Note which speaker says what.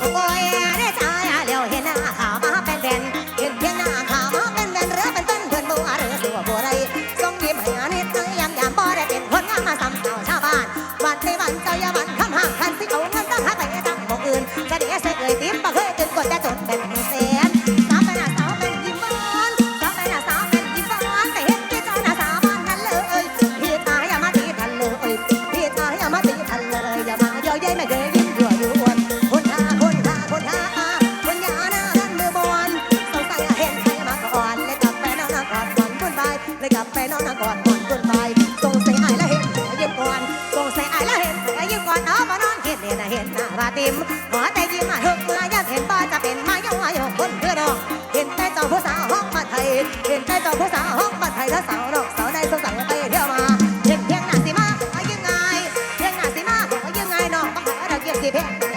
Speaker 1: โอ้ยได้ตายเลี้ยวเห็นน้าขามาเป็นแบนเห็นเพียงหน้าขาวมาเป็นแบนหรือเป็นเป็นเพื่อนบัวหรือสัวบัวไรทรงยิ้มให้อานิดเอ้ยยำยำบ่ได้เป็นคนงามมาซ้ำเจ้าชาวบ้านวันที่วันเจ้าอย่าวันคำห่างคันสิเอาเงินตั้ อนบายเลยกลับไปนอนก่อนก่อนบุญบายสงใสัยไอ้ละเห็นเธอยิ้มก่อนสงใสัยไอ้ละเห็นเธอยิ้มก่อนเอามานอนเห็นเนี่ยนะเห็นหน้าว่าติมขอแต่ยิ้มมาหึกมายันเห็นบ้าจะเป็นมายังว่าอยู่คนเพื่อดอกเห็นแต่เจ้าผู้สาวห้องมาไทยเห็นแต่เจ้าผู้สาวห้องมาไทยแล้วสาวดอกสาวได้สงสัยไปเที่ยวมาเห็นเพียงหน้าสิมาขอยังไงเพียงหน้าสิมาขอยังไงน้องมาขอเราเกี่ยวสิเพียง